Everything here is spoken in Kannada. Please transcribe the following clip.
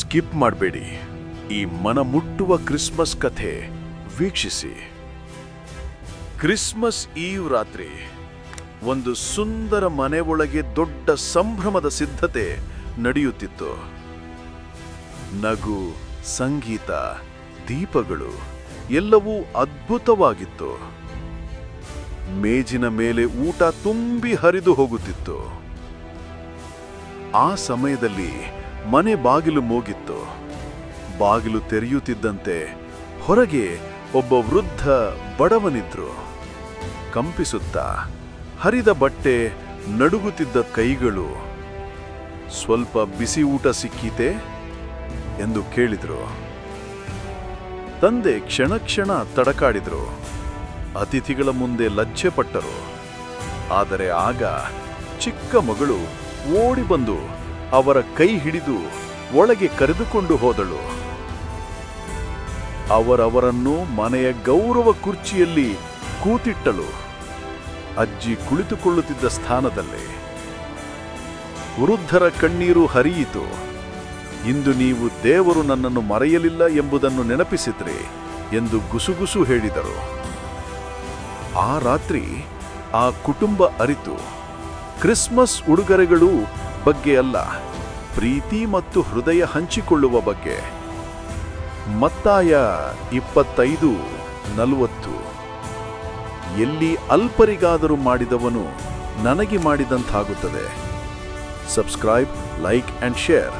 ಸ್ಕಿಪ್ ಮಾಡಬೇಡಿ. ಈ ಮನಮುಟ್ಟುವ ಕ್ರಿಸ್ಮಸ್ ಕಥೆ ವೀಕ್ಷಿಸಿ. ಕ್ರಿಸ್ಮಸ್ ಈವ್ ರಾತ್ರಿ, ಒಂದು ಸುಂದರ ಮನೆ ಒಳಗೆ ದೊಡ್ಡ ಸಂಭ್ರಮದ ಸಿದ್ಧತೆ ನಡೆಯುತ್ತಿತ್ತು. ನಗು, ಸಂಗೀತ, ದೀಪಗಳು ಎಲ್ಲವೂ ಅದ್ಭುತವಾಗಿತ್ತು. ಮೇಜಿನ ಮೇಲೆ ಊಟ ತುಂಬಿ ಹರಿದು ಹೋಗುತ್ತಿತ್ತು. ಆ ಸಮಯದಲ್ಲಿ ಮನೆ ಬಾಗಿಲು ಮೂಗಿತ್ತು. ಬಾಗಿಲು ತೆರೆಯುತ್ತಿದ್ದಂತೆ ಹೊರಗೆ ಒಬ್ಬ ವೃದ್ಧ ಬಡವನಿದ್ರು. ಕಂಪಿಸುತ್ತಾ ಹರಿದ ಬಟ್ಟೆ ನಡುಗುತ್ತಿದ್ದ ಕೈಗಳು. ಸ್ವಲ್ಪ ಬಿಸಿ ಊಟ ಸಿಕ್ಕೀತೆ? ಎಂದು ಕೇಳಿದ್ರು. ತಂದೆ ಕ್ಷಣ ಕ್ಷಣ ತಡಕಾಡಿದ್ರು. ಅತಿಥಿಗಳ ಮುಂದೆ ಲಜ್ಜೆ ಪಟ್ಟರು. ಆದರೆ ಆಗ ಚಿಕ್ಕ ಮಗಳು ಓಡಿ ಬಂದು ಅವರ ಕೈ ಹಿಡಿದು ಒಳಗೆ ಕರೆದುಕೊಂಡು ಹೋದಳು. ಅವರವರನ್ನು ಮನೆಯ ಗೌರವ ಕುರ್ಚಿಯಲ್ಲಿ ಕೂತಿಟ್ಟಳು. ಅಜ್ಜಿ ಕುಳಿತುಕೊಳ್ಳುತ್ತಿದ್ದ ಸ್ಥಾನದಲ್ಲೇ. ವೃದ್ಧರ ಕಣ್ಣೀರು ಹರಿಯಿತು. ಇಂದು ನೀವು ದೇವರು ನನ್ನನ್ನು ಮರೆಯಲಿಲ್ಲ ಎಂಬುದನ್ನು ನೆನಪಿಸಿದ್ರಿ ಎಂದು ಗುಸುಗುಸು ಹೇಳಿದರು. ಆ ರಾತ್ರಿ ಆ ಕುಟುಂಬ ಅರಿತು. ಕ್ರಿಸ್ಮಸ್ ಉಡುಗೊರೆಗಳು ಬಗ್ಗೆ ಅಲ್ಲ, ಪ್ರೀತಿ ಮತ್ತು ಹೃದಯ ಹಂಚಿಕೊಳ್ಳುವ ಬಗ್ಗೆ. ಮತ್ತಾಯ ಇಪ್ಪತ್ತೈದು, ನಲವತ್ತು. ಎಲ್ಲಿ ಅಲ್ಪರಿಗಾದರೂ ಮಾಡಿದವನು ನನಗೆ ಮಾಡಿದಂತಾಗುತ್ತದೆ. Subscribe, like and share.